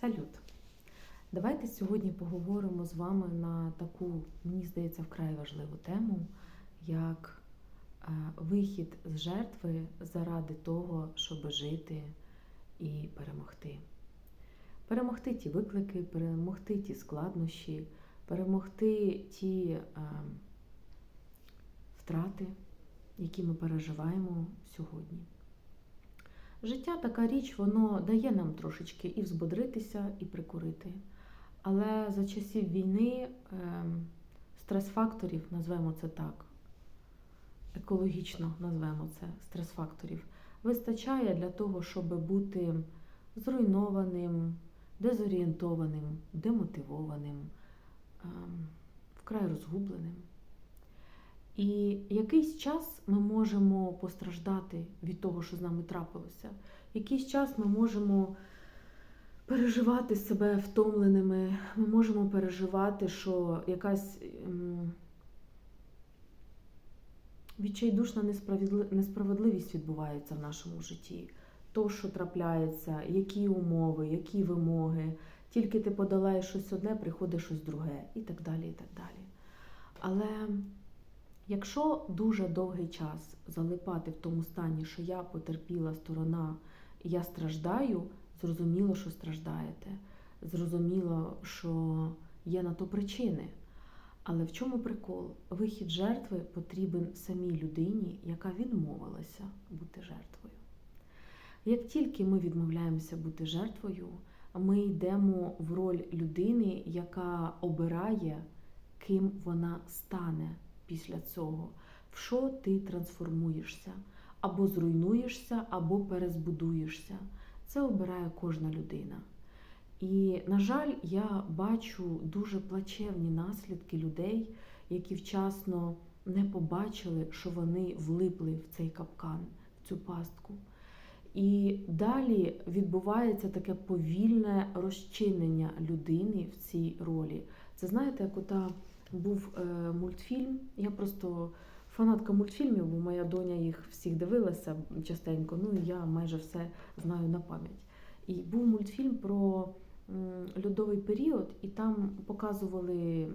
Салют! Давайте сьогодні поговоримо з вами на таку, мені здається, вкрай важливу тему, як е, вихід з жертви заради того, щоб жити і перемогти. Перемогти ті виклики, перемогти ті складнощі, перемогти ті е, втрати, які ми переживаємо сьогодні. Життя така річ, воно дає нам трошечки і взбодритися, і прикурити. Але за часів війни ем, стрес-факторів, назвемо це так, екологічно назвемо це стрес-факторів, вистачає для того, щоб бути зруйнованим, дезорієнтованим, демотивованим, ем, вкрай розгубленим. І якийсь час ми можемо постраждати від того, що з нами трапилося. Якийсь час ми можемо переживати себе втомленими, ми можемо переживати, що якась ем, відчайдушна несправедливість відбувається в нашому житті. То, що трапляється, які умови, які вимоги. Тільки ти подолаєш щось одне, приходить щось друге, і так далі. і так далі. Але Якщо дуже довгий час залипати в тому стані, що я потерпіла сторона, я страждаю, зрозуміло, що страждаєте. Зрозуміло, що є на то причини. Але в чому прикол? Вихід жертви потрібен самій людині, яка відмовилася бути жертвою. Як тільки ми відмовляємося бути жертвою, ми йдемо в роль людини, яка обирає, ким вона стане після цього, в що ти трансформуєшся, або зруйнуєшся, або перезбудуєшся. Це обирає кожна людина. І, на жаль, я бачу дуже плачевні наслідки людей, які вчасно не побачили, що вони влипли в цей капкан, в цю пастку. І далі відбувається таке повільне розчинення людини в цій ролі. Це знаєте, як ота був е, мультфільм. Я просто фанатка мультфільмів, бо моя доня їх всіх дивилася частенько. Ну і я майже все знаю на пам'ять. І був мультфільм про льодовий період, і там показували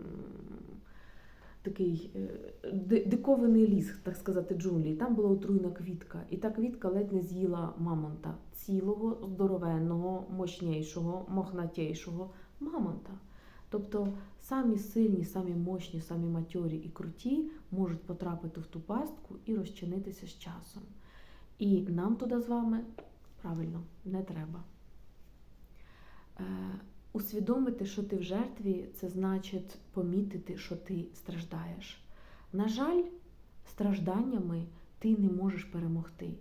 такий е, ди- диковинний ліс, так сказати, джунглі. І там була отруйна квітка. І та квітка ледь не з'їла мамонта цілого, здоровенного, мощнішого, мохнатішого мамонта. Тобто самі сильні, самі мощні, самі матьорі і круті можуть потрапити в ту пастку і розчинитися з часом. І нам туди з вами правильно не треба. Е, усвідомити, що ти в жертві, це значить помітити, що ти страждаєш. На жаль, стражданнями ти не можеш перемогти.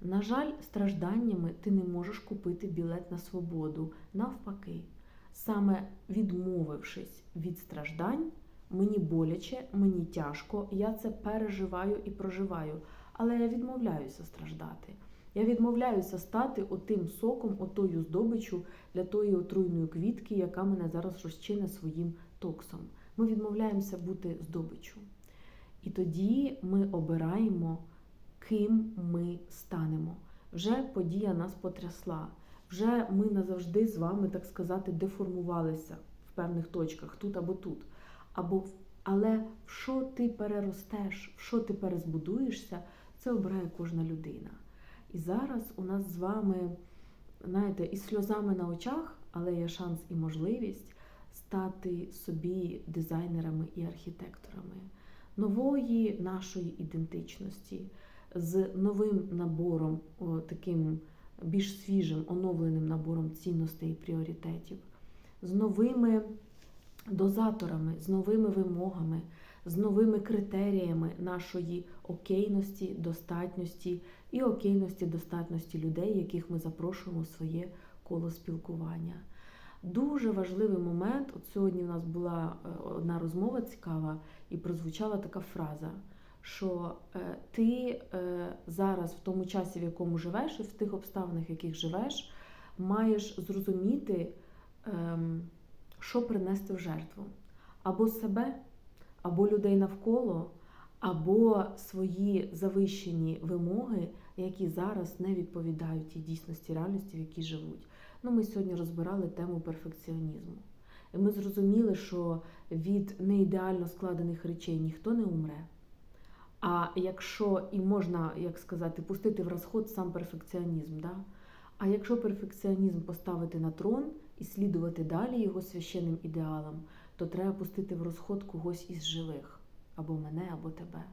На жаль, стражданнями ти не можеш купити білет на свободу. Навпаки, саме відмовившись від страждань, мені боляче, мені тяжко, я це переживаю і проживаю, але я відмовляюся страждати. Я відмовляюся стати отим соком, отою здобичю для тої отруйної квітки, яка мене зараз розчине своїм токсом. Ми відмовляємося бути здобиччю. І тоді ми обираємо, ким ми станемо. Вже подія нас потрясла. Вже ми назавжди з вами, так сказати, деформувалися в певних точках, тут або тут. Або Але в що ти переростеш, в що ти перезбудуєшся, це обирає кожна людина. І зараз у нас з вами, знаєте, із сльозами на очах, але є шанс і можливість стати собі дизайнерами і архітекторами нової нашої ідентичності, з новим набором, о, таким більш свіжим, оновленим набором цінностей і пріоритетів, з новими дозаторами, з новими вимогами, з новими критеріями нашої окейності, достатності і окейності, достатності людей, яких ми запрошуємо в своє коло спілкування. Дуже важливий момент. От сьогодні у нас була е, одна розмова цікава, і прозвучала така фраза, що е, ти е, зараз, в тому часі, в якому живеш, і в тих обставинах, в яких живеш, маєш зрозуміти, ем, що принести в жертву. Або себе, або людей навколо, або свої завищені вимоги, які зараз не відповідають тій дійсності реальності, в якій живуть. Ну, ми сьогодні розбирали тему перфекціонізму. І ми зрозуміли, що від неідеально складених речей ніхто не умре. А якщо і можна, як сказати, пустити в розход сам перфекціонізм, да? а якщо перфекціонізм поставити на трон і слідувати далі його священним ідеалам, то треба пустити в розход когось із живих, або мене, або тебе.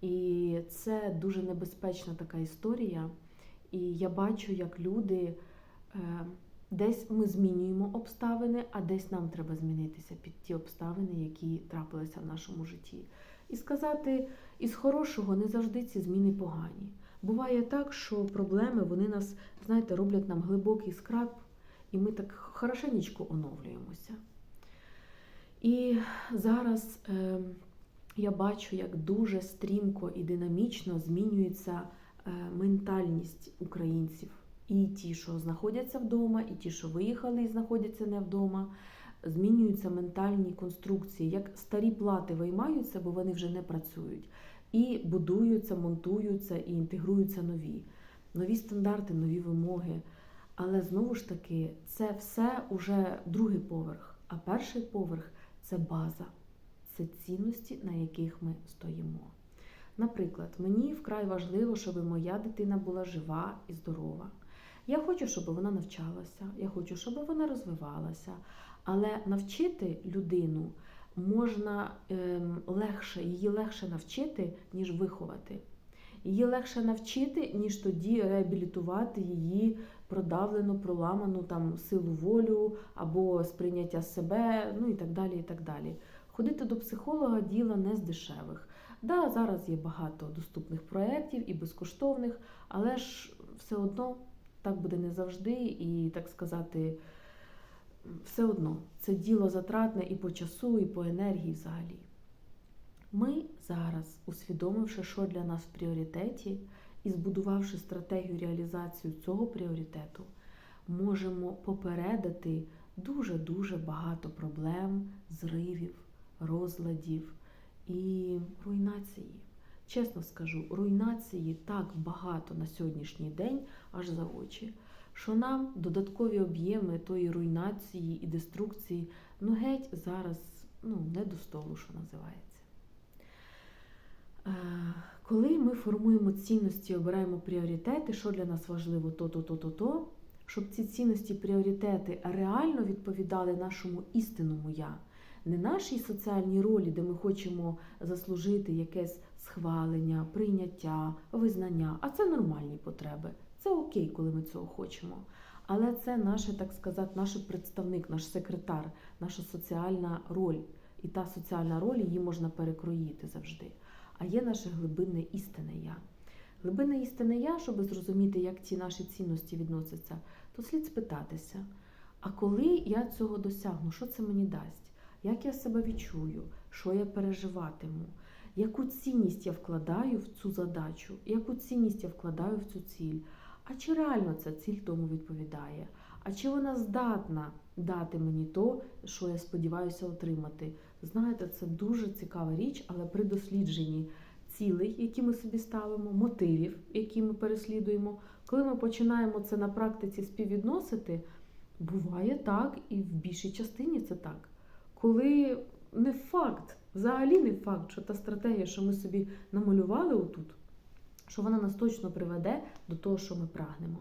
І це дуже небезпечна така історія. І я бачу, як люди е, десь ми змінюємо обставини, а десь нам треба змінитися під ті обставини, які трапилися в нашому житті. І сказати, із хорошого не завжди ці зміни погані. Буває так, що проблеми вони нас, знаєте, роблять нам глибокий скраб, і ми так хорошенечко оновлюємося. І зараз е, я бачу, як дуже стрімко і динамічно змінюється е, ментальність українців. І ті, що знаходяться вдома, і ті, що виїхали і знаходяться не вдома, змінюються ментальні конструкції. Як старі плати виймаються, бо вони вже не працюють, і будуються, монтуються і інтегруються нові, нові стандарти, нові вимоги. Але знову ж таки, це все уже другий поверх, а перший поверх це база, це цінності, на яких ми стоїмо. Наприклад, мені вкрай важливо, щоб моя дитина була жива і здорова. Я хочу, щоб вона навчалася, я хочу, щоб вона розвивалася. Але навчити людину можна ем, легше, її легше навчити, ніж виховати. Її легше навчити, ніж тоді реабілітувати її продавлену, проламану там силу волю або сприйняття себе, ну і так далі. і так далі. Ходити до психолога діло не з дешевих. Да, зараз є багато доступних проєктів і безкоштовних, але ж все одно так буде не завжди, і так сказати, все одно це діло затратне і по часу, і по енергії взагалі. Ми зараз, усвідомивши, що для нас в пріоритеті, і збудувавши стратегію реалізації цього пріоритету, можемо попередити дуже-дуже багато проблем, зривів, розладів і руйнації. Чесно скажу, руйнації так багато на сьогоднішній день, аж за очі, що нам додаткові об'єми тої руйнації і деструкції ну геть зараз ну, не до столу, що називається. Е, Коли ми формуємо цінності, обираємо пріоритети, що для нас важливо, то-то, то-то, то, щоб ці цінності, пріоритети реально відповідали нашому істинному я, не нашій соціальній ролі, де ми хочемо заслужити якесь схвалення, прийняття, визнання. А це нормальні потреби. Це окей, коли ми цього хочемо. Але це наше, так сказати, наш представник, наш секретар, наша соціальна роль. І та соціальна роль її можна перекроїти завжди. А є наше глибинне істинне я. Глибинне істинне я, щоб зрозуміти, як ці наші цінності відносяться, то слід спитатися: а коли я цього досягну, що це мені дасть? Як я себе відчую, що я переживатиму, яку цінність я вкладаю в цю задачу, яку цінність я вкладаю в цю ціль? А чи реально ця ціль тому відповідає? А чи вона здатна дати мені то, що я сподіваюся отримати? Знаєте, це дуже цікава річ, але при дослідженні цілей, які ми собі ставимо, мотивів, які ми переслідуємо, коли ми починаємо це на практиці співвідносити, буває так, і в більшій частині це так. Коли не факт, взагалі не факт, що та стратегія, що ми собі намалювали отут, що вона нас точно приведе до того, що ми прагнемо.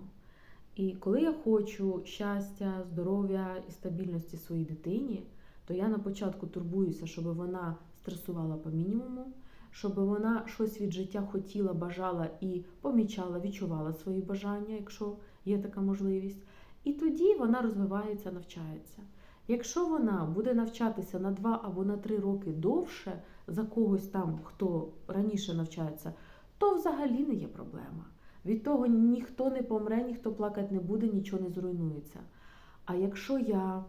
І коли я хочу щастя, здоров'я і стабільності своїй дитині, то я на початку турбуюся, щоб вона стресувала по мінімуму, щоб вона щось від життя хотіла, бажала і помічала, відчувала свої бажання, якщо є така можливість. І тоді вона розвивається, навчається. Якщо вона буде навчатися на два або на три роки довше за когось там, хто раніше навчається, то взагалі не є проблема. Від того ніхто не помре, ніхто плакати не буде, нічого не зруйнується. А якщо я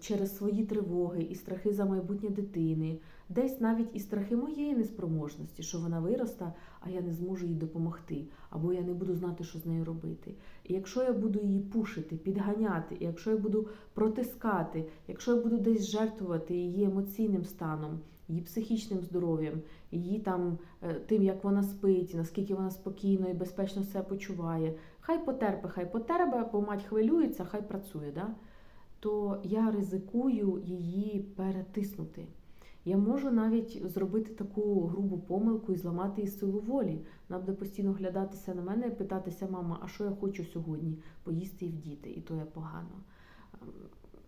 через свої тривоги і страхи за майбутнє дитини, десь навіть і страхи моєї неспроможності, що вона виросте, а я не зможу їй допомогти, або я не буду знати, що з нею робити. І якщо я буду її пушити, підганяти, і якщо я буду протискати, якщо я буду десь жертвувати її емоційним станом, її психічним здоров'ям, її там тим, як вона спить, наскільки вона спокійно і безпечно себе почуває, хай потерпе, хай потерпе, бо мать хвилюється, хай працює. Да? То я ризикую її перетиснути. Я можу навіть зробити таку грубу помилку і зламати її силу волі. Вона буде постійно глядатися на мене і питатися, мама, а що я хочу сьогодні? Поїсти і вдіти, і то я погано.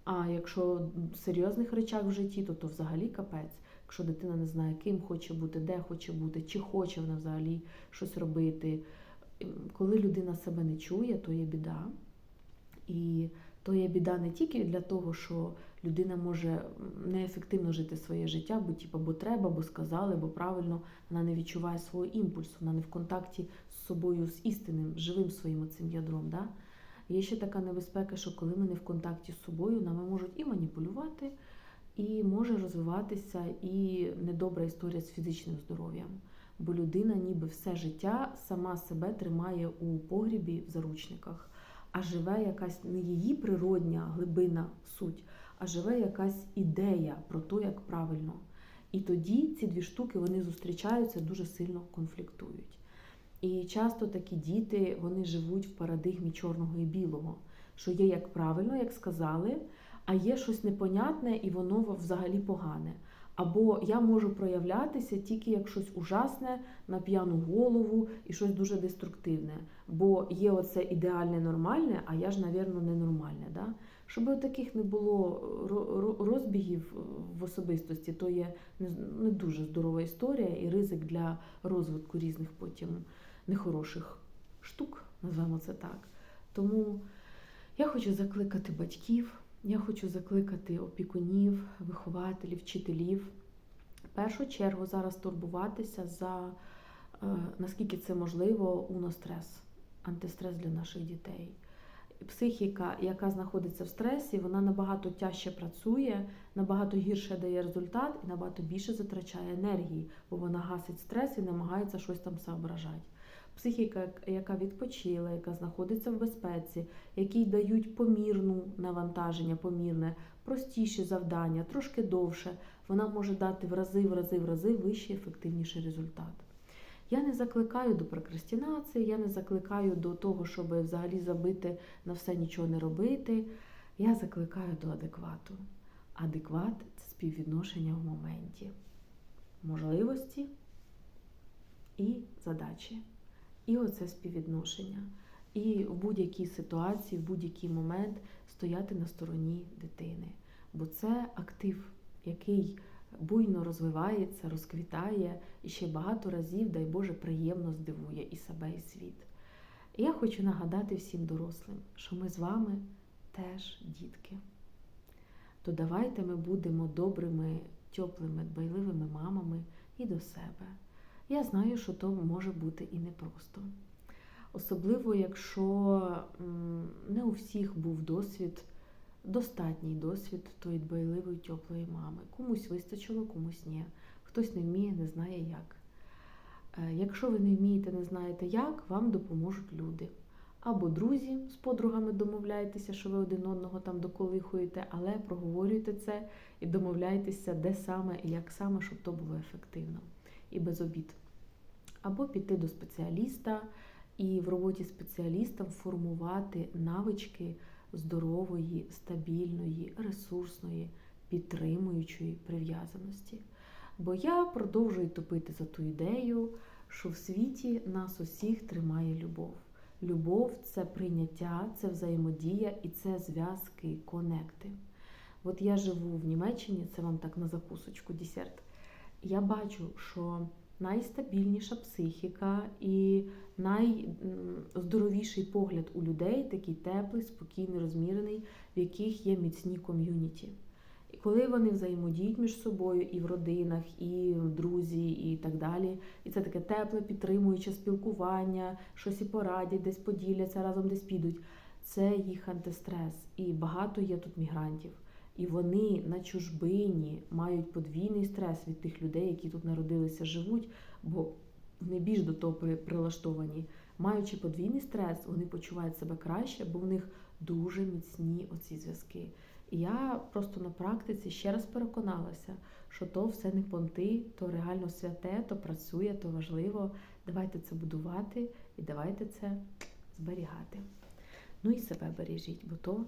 А якщо в серйозних речах в житті, то то взагалі капець. Якщо дитина не знає, ким хоче бути, де хоче бути, чи хоче вона взагалі щось робити. Коли людина себе не чує, то є біда. І то є біда не тільки для того, що людина може неефективно жити своє життя, бо типу, бо треба, бо сказали, бо правильно вона не відчуває свого імпульсу, вона не в контакті з собою, з істинним, живим своїм цим ядром. Да? Є ще така небезпека, що коли ми не в контакті з собою, нами можуть і маніпулювати, і може розвиватися і недобра історія з фізичним здоров'ям. Бо людина ніби все життя сама себе тримає у погрібі в заручниках, а живе якась не її природня глибина суть, а живе якась ідея про те, як правильно. І тоді ці дві штуки вони зустрічаються, дуже сильно конфліктують. І часто такі діти вони живуть в парадигмі чорного і білого, що є як правильно, як сказали, а є щось непонятне і воно взагалі погане. Або я можу проявлятися тільки як щось ужасне на п'яну голову і щось дуже деструктивне. Бо є оце ідеальне нормальне, а я ж, навірно, ненормальне. Да? Щоб таких не було розбігів в особистості, то є не дуже здорова історія і ризик для розвитку різних потім нехороших штук, назвемо це так. Тому я хочу закликати батьків, я хочу закликати опікунів, вихователів, вчителів. В першу чергу зараз турбуватися за е, наскільки це можливо, унострес, антистрес для наших дітей. Психіка, яка знаходиться в стресі, вона набагато тяжче працює, набагато гірше дає результат і набагато більше затрачає енергії, бо вона гасить стрес і намагається щось там соображати. Психіка, яка відпочила, яка знаходиться в безпеці, якій дають помірну навантаження, помірне, простіші завдання, трошки довше, вона може дати в рази, в рази, в рази вищий, ефективніший результат. Я не закликаю до прокрастинації, я не закликаю до того, щоб взагалі забити на все нічого не робити. Я закликаю до адеквату. Адекват це співвідношення в моменті можливості і задачі. І оце співвідношення. І в будь-якій ситуації, в будь-який момент стояти на стороні дитини. Бо це актив, який буйно розвивається, розквітає і ще багато разів, дай Боже, приємно здивує і себе, і світ. І я хочу нагадати всім дорослим, що ми з вами теж дітки. То давайте ми будемо добрими, теплими, дбайливими мамами і до себе. Я знаю, що то може бути і непросто. Особливо, якщо не у всіх був досвід, достатній досвід тої дбайливої, теплої мами. Комусь вистачило, комусь ні. Хтось не вміє, не знає як. Е, якщо ви не вмієте, не знаєте як, вам допоможуть люди. Або друзі з подругами домовляєтеся, що ви один одного там доколихуєте, але проговорюйте це і домовляйтеся, де саме і як саме, щоб то було ефективно і без обід. Або піти до спеціаліста і в роботі спеціалістам формувати навички здорової, стабільної, ресурсної, підтримуючої прив'язаності. Бо я продовжую топити за ту ідею, що в світі нас усіх тримає любов. Любов це прийняття, це взаємодія і це зв'язки, конекти. От я живу в Німеччині, це вам так на закусочку десерт. Я бачу, що найстабільніша психіка і найздоровіший погляд у людей такий теплий, спокійний, розмірений, в яких є міцні ком'юніті. І коли вони взаємодіють між собою і в родинах, і в друзі, і так далі. І це таке тепле, підтримуюче спілкування, щось і порадять, десь поділяться, разом десь підуть. Це їх антистрес. І багато є тут мігрантів. І вони на чужбині мають подвійний стрес від тих людей, які тут народилися, живуть, бо вони більш до того прилаштовані. Маючи подвійний стрес, вони почувають себе краще, бо в них дуже міцні оці зв'язки. І я просто на практиці ще раз переконалася, що то все не понти, то реально святе, то працює, то важливо. Давайте це будувати і давайте це зберігати. Ну і себе бережіть, бо то